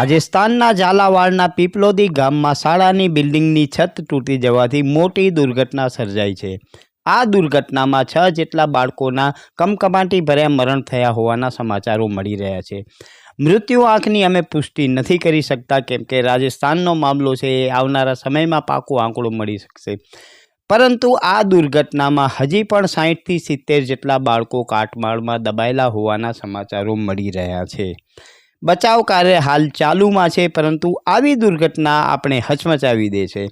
રાજસ્થાનના ઝાલાવાડના પીપલોદી ગામમાં શાળાની બિલ્ડિંગની છત તૂટી જવાથી મોટી દુર્ઘટના સર્જાઈ છે. આ દુર્ઘટનામાં છ જેટલા બાળકોના કમકમાટી ભર્યા મરણ થયા હોવાના સમાચારો મળી રહ્યા છે. મૃત્યુ આંખની અમે પુષ્ટિ નથી કરી શકતા કેમ કે રાજસ્થાનનો મામલો છે એ આવનારા સમયમાં પાકો આંકડો મળી શકશે. પરંતુ આ દુર્ઘટનામાં હજી પણ સાહીઠથી સિત્તેર જેટલા બાળકો કાટમાળમાં દબાયેલા હોવાના સમાચારો મળી રહ્યા છે. બચાવ કાર્ય હાલ ચાલુમાં છે, પરંતુ આવી દુર્ઘટના આપણે હચમચાવી દે છે.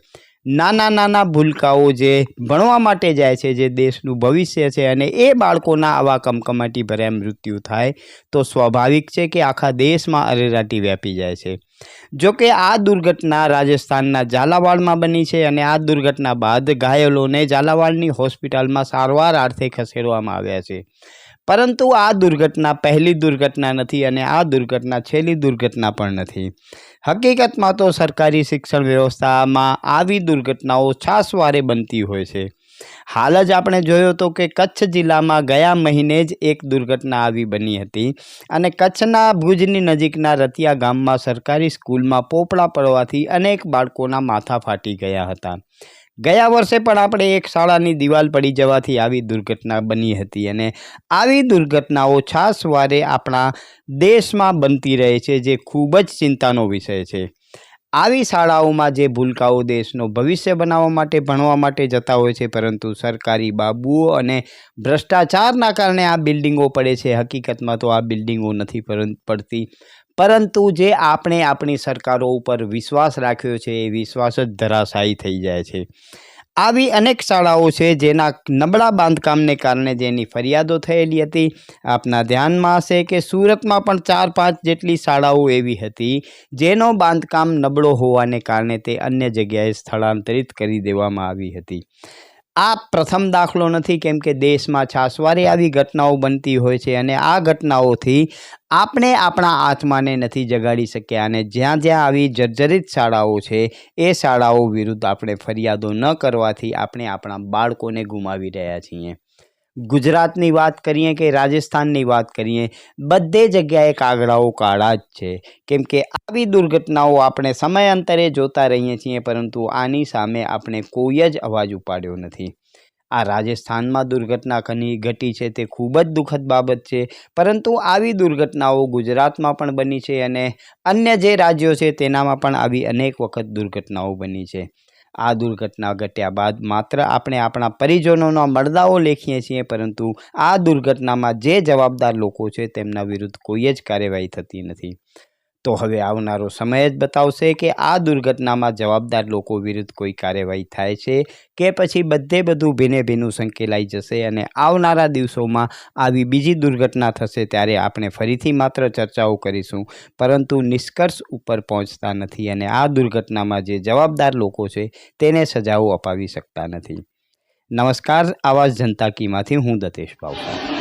નાના નાના ભૂલકાઓ જે ભણવા માટે જાય છે, જે દેશનું ભવિષ્ય છે અને એ બાળકોના આવા કમકમાટી ભર્યા મૃત્યુ થાય, તો સ્વાભાવિક છે કે આખા દેશમાં અરેરાટી વ્યાપી જાય છે. જો કે આ દુર્ઘટના રાજસ્થાનના ઝાલાવાડમાં બની છે અને આ દુર્ઘટના બાદ ઘાયલોને ઝાલાવાડની હોસ્પિટલમાં સારવાર અર્થે ખસેડવામાં આવ્યા છે. પરંતુ આ દુર્ઘટના પહેલી દુર્ઘટના નથી અને આ દુર્ઘટના છેલ્લી દુર્ઘટના પણ નથી. હકીકતમાં તો સરકારી શિક્ષણ વ્યવસ્થામાં આવી દુર્ઘટનાઓ છાસવારે બનતી હોય છે. હાલ જ આપણે જોયો તો કે કચ્છ જિલ્લામાં ગયા મહિને જ એક દુર્ઘટના આવી બની હતી અને કચ્છના ભુજની નજીકના રતિયા ગામમાં સરકારી સ્કૂલમાં પોપડા પડવાથી અનેક બાળકોના માથા ફાટી ગયા હતા. ગયા વર્ષે પણ આપણે એક શાળાની દિવાલ પડી જવાથી આવી દુર્ઘટના બની હતી અને આવી દુર્ઘટનાઓ છાસવારે આપણા દેશમાં બનતી રહે છે, જે ખૂબ જ ચિંતાનો વિષય છે. આવી શાળાઓમાં જે ભૂલકાઓ દેશનો ભવિષ્ય બનાવવા માટે, ભણવા માટે જતા હોય છે, પરંતુ સરકારી બાબુઓ અને ભ્રષ્ટાચારના કારણે આ બિલ્ડિંગો પડે છે. હકીકતમાં તો આ બિલ્ડિંગો નથી પડતી. પરંતુ જે આપણે આપણી સરકારો ઉપર વિશ્વાસ રાખ્યો છે, એ વિશ્વાસ જ ધરાશાયી થઈ જાય છે. આવી અનેક શાળાઓ છે જેના નબળા બાંધકામને કારણે જેની ફરિયાદો થયેલી હતી. આપના ધ્યાનમાં હશે કે સુરતમાં પણ ચાર પાંચ જેટલી શાળાઓ એવી હતી જેનો બાંધકામ નબળો હોવાને કારણે તે અન્ય જગ્યાએ સ્થળાંતરિત કરી દેવામાં આવી હતી. આ પ્રથમ દાખલો નથી, કેમ કે દેશમાં છાસવારે આવી ઘટનાઓ બનતી હોય છે અને આ ઘટનાઓથી આપણે આપણા આત્માને નથી જગાડી શક્યા અને જ્યાં જ્યાં આવી જર્જરિત શાળાઓ છે, એ શાળાઓ વિરુદ્ધ આપણે ફરિયાદો ન કરવાથી આપણે આપણા બાળકોને ગુમાવી રહ્યા છીએ. ગુજરાતની વાત કરીએ કે રાજસ્થાનની વાત કરીએ, બધે જગ્યાએ કાગડાઓ કાળા જ છે. કેમ કે આવી દુર્ઘટનાઓ આપણે સમયાંતરે જોતા રહીએ છીએ, પરંતુ આની સામે આપણે કોઈ જ અવાજ ઉપાડ્યો નથી. આ રાજસ્થાનમાં દુર્ઘટના ઘણી ઘટી છે તે ખૂબ જ દુઃખદ બાબત છે, પરંતુ આવી દુર્ઘટનાઓ ગુજરાતમાં પણ બની છે અને અન્ય જે રાજ્યો છે તેનામાં પણ આવી અનેક વખત દુર્ઘટનાઓ બની છે. આ દુર્ઘટના ઘટ્યા બાદ માત્ર આપણે આપણા પરિજનોના મળદાઓ લેખીએ છીએ, પરંતુ આ દુર્ઘટનામાં જે જવાબદાર લોકો છે તેમના વિરુદ્ધ કોઈ જ કાર્યવાહી થતી નથી. તો હવે આવનારો સમય જ બતાવશે કે આ દુર્ઘટનામાં જવાબદાર લોકો વિરુદ્ધ કોઈ કાર્યવાહી થાય છે કે પછી બધે બધું ભીને ભીનું સંકેલાઈ જશે અને આવનારા દિવસોમાં આવી બીજી દુર્ઘટના થશે ત્યારે આપણે ફરીથી માત્ર ચર્ચાઓ કરીશું. પરંતુ નિષ્કર્ષ ઉપર પહોંચતા નથી અને આ દુર્ઘટનામાં જે જવાબદાર લોકો છે તેને સજાઓ અપાવી શકતા નથી. નમસ્કાર, આવાજ જનતા કીમાંથી હું દતેશ ભાવસાર